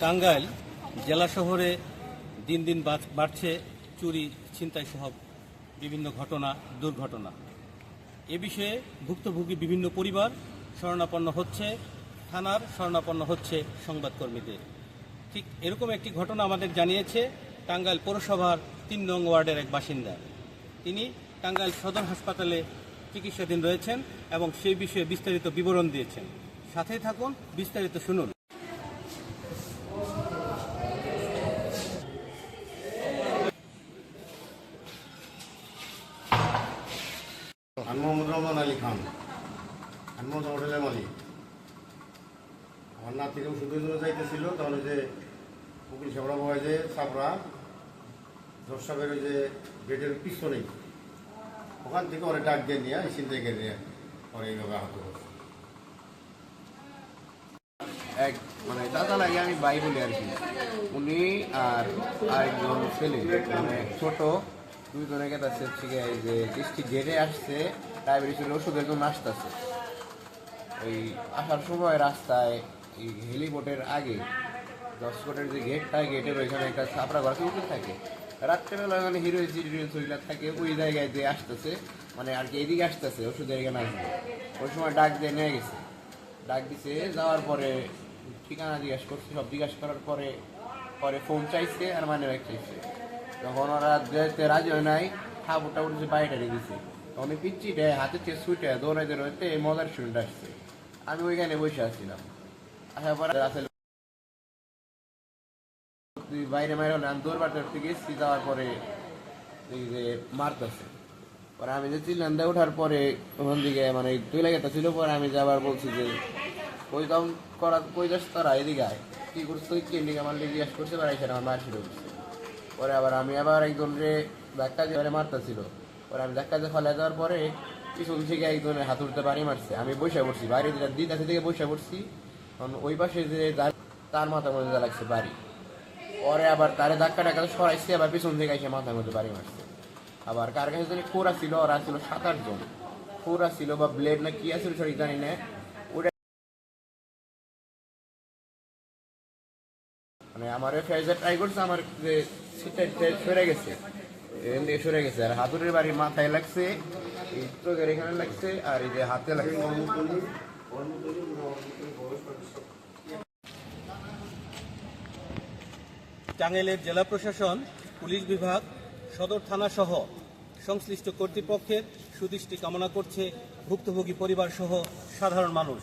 টাঙ্গাইল জেলা শহরে দিন দিন বাড়- বাড়ছে চুরি, ছিনতাই সহ বিভিন্ন ঘটনা, দুর্ঘটনা। এ বিষয়ে ভুক্তভোগী বিভিন্ন পরিবার শরণাপন্ন হচ্ছে, থানার শরণাপন্ন হচ্ছে সংবাদকর্মীদের। ঠিক এরকম একটি ঘটনা আমাদের জানিয়েছে টাঙ্গাইল পৌরসভার তিন নং ওয়ার্ডের এক বাসিন্দা। তিনি টাঙ্গাইল সদর হাসপাতালে চিকিৎসাধীন রয়েছেন এবং সেই বিষয়ে বিস্তারিত বিবরণ দিয়েছেন। সাথেই থাকুন, বিস্তারিত শুনুন। মোহাম্মদ রহমান আলী খান। মোহাম্মদ হোটেলের মালিক আমার নাতিকে ওষুধের জন্য যাইতেছিল তাহলে যে উকিল সাবরা বয় যে দশ সাহেবের ওই যে গেটের পিছনেই। ওখান থেকে ওরা ডাক দিয়ে নিয়ে চিন্তায় গেলে নিয়ে ওরা এইভাবে আহত করছে এক মানে দাদা লাগে আমি বাই বলি আর কি। উনি আর আরেকজন ছেলে মানে ছোট। দুইজনে গেছে হচ্ছে এই যে ডিস্ট্রিক্ট গেটে আসছে ডায়াবেটিস ওষুধের জন্য আসতেছে। ওই আসার সময় রাস্তায় এই হেলিপোর্টের আগে দশ কোটের যে গেটটা গেটের ওইখানে একটা ছাপড়া ঘর উঠে থাকে। রাত্রেবেলা ওখানে হিরো হিরোইন ছবিটা থাকে, ওই জায়গায় দিয়ে আসতেছে মানে আর কি এদিকে আসতেছে, ওষুধের এখানে আসবে। ওই সময় ডাক দিয়ে নিয়ে গেছে। ডাক দিছে, যাওয়ার পরে ঠিকানা জিজ্ঞাসা করছে, সব জিজ্ঞাসা করার পরে পরে ফোন চাইছে আর মানে চাইছে। তখন ওরা যেতে রাজি হয় নাই টাকুর যে বাইরে দিছে। তখন ওই পিচ্ছিটা হাতে চেয়ে ছুটে দৌড়াইতে দৌড়াইতে এই মজার শুনতে আসছে। আমি ওইখানে বসে আসছিলাম আসার পরে তুই বাইরে মাইরে হলে, আমি দৌড় বাড়তে বাড়তে গেছি, যাওয়ার পরে এই যে মারতেছে। পরে আমি যে চিল্লান্দা ওঠার পরে ওখান থেকে মানে তুই লেগেটা ছিল পরে আমি যে আবার বলছি যে, কই দাম করা, কই যাস তারা, এদিকে আয়। কি করছিস তুই কি এদিকে আমার লিগে জিজ্ঞাসা করছে, এবার এসে আমার মার করছে পরে আবার আমি আবার একজন রে ধাক্কা দিয়ে মারতেছিল। পরে আমি ধাক্কা দিয়ে ফলে যাওয়ার পরে পিছন থেকে একজনের হাত উঠতে বাড়ি মারছে। আমি বসে পড়ছি, বাড়ি যেটা দিদ আছে থেকে বসে পড়ছি। কারণ ওই পাশে যে তার মাথার মধ্যে যা লাগছে বাড়ি। পরে আবার তারে ধাক্কা টাকা সরাইছে, আবার পিছন থেকে এসে মাথার মধ্যে বাড়ি মারছে। আবার কার কাছে জানি খোরা ছিল, ওরা ছিল সাত আটজন খোরা ছিল বা ব্লেড না কি আছিল সরি জানি না। মানে আমার ফেজে ট্রাই করছে আমার যে সরে গেছে। এখান থেকে সরে গেছে। আর হাতুড়ির বাড়ি মাথায় লাগছে এই চোখের এখানে লাগছে আর এই যে হাতে লাগছে। টাঙ্গাইলের জেলা প্রশাসন পুলিশ বিভাগ সদর থানা সহ সংশ্লিষ্ট কর্তৃপক্ষের সুদৃষ্টি কামনা করছে ভুক্তভোগী পরিবার সহ সাধারণ মানুষ।